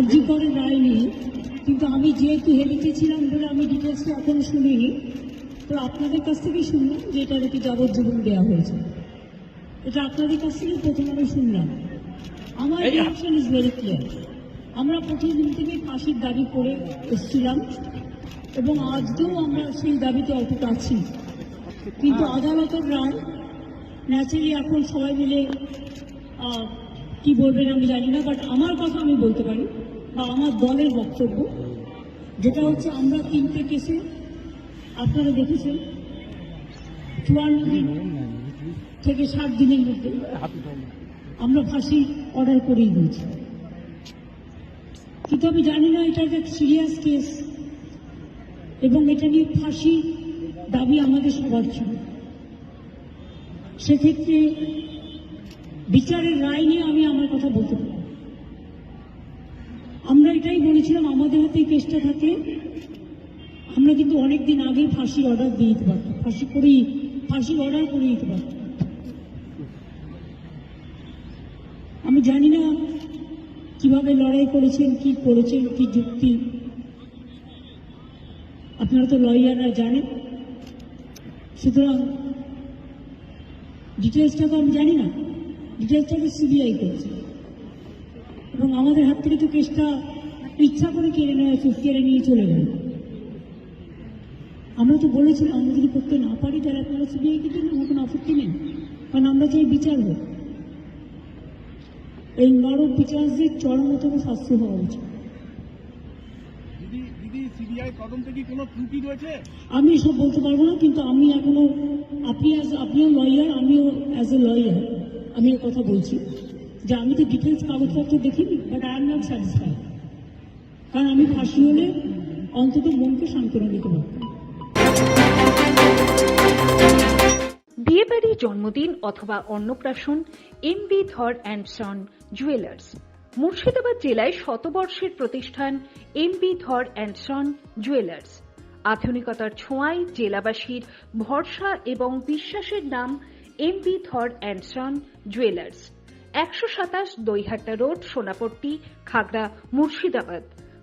কার্যকরের রায় নেই কিন্তু আমি যেহেতু হেলিতে ছিলাম বলে আমি ডিটেলসটা এখনও শুনিনি তো আপনাদের কাছ থেকেই শুনলাম যে এটা নাকি যাবজ্জীবন দেওয়া হয়েছে। এটা আপনাদের কাছ থেকে প্রথম আমি শুনলাম। আমার রিয়াকশন ইজ ভেরি ক্লিয়ার আমরা প্রথম দিন থেকে ফাঁসির দাবি করে এসেছিলাম এবং আজকেও আমরা সেই দাবিতে অটুট আছি। কিন্তু আদালতের রায় ন্যাচারালি এখন সবাই মিলে কি বলবেন আমি জানি না বাট আমার কথা আমি বলতে পারি। বা আমার দলের বক্তব্য, যেটা হচ্ছে আমরা তিনটে কেসে আপনারা দেখেছেন, চুয়ান্ন দিন থেকে ষাট দিনের মধ্যে আমরা ফাঁসি অর্ডার করেই দিয়েছি। কিন্তু আমি জানি না এটা একটা সিরিয়াস কেস এবং এটা নিয়ে ফাঁসি দাবি আমাদের সবার ছিল। সেক্ষেত্রে বিচারের রায় নিয়ে আমি আমার কথা বলতে পারি এটাই বলেছিলাম, আমাদের হাতে কেসটা থাকলে আমরা কিন্তু অনেকদিন আগে ফাঁসি অর্ডার দিয়ে দিতে পারতাম। ফাঁসি করেই, ফাঁসির অর্ডার করে দিতে পারতাম। আমি জানি না কীভাবে লড়াই করেছেন, কি করেছেন, কি যুক্তি। আপনারা তো লয়াররা জানেন। সুতরাং ডিটেলসটা তো আমি জানি না। ডিটেলসটা তো সিবিআই করেছে। এবং আমাদের হাত থেকে তো কেসটা ইচ্ছা করে কেড়ে নেওয়া কেড়ে নিয়ে চলে গেল। আমরা তো বলেছিলাম আমরা যদি করতে না পারি তাহলে আপনারা সিবিআইকে দিন আমার কোনো আপত্তি নেই কারণ আমরা চাই বিচার হোক এই নরক বিচারদের চরমতম শাস্তি হওয়া উচিত। আমি এসব বলতে পারব না কিন্তু আমি এখনও আপনি আপনিও লয়ার আমিও অ্যাজ এ লয়ার আমি কথা বলছি। যে আমি তো ডিটেলস কাগজপত্র দেখিনি but I am not satisfied কারণ আমি ফাঁসি হলে অন্তত মনকে সান্ত্বনা দিতে পারতাম। বিয়েবাড়ি, জন্মদিন অথবা অন্নপ্রাশন M B Dhar and son jewellers Murshidabad জেলায় শতবর্ষের প্রতিষ্ঠান M B Dhar and son jewellers আধুনিকতার ছোঁয়ায় জেলাবাসীর ভরসা এবং বিশ্বাসের নাম M B Dhar and son jewellers একশো সাতাশ Doihatta road, Sonapatti, Khagra, Murshidabad.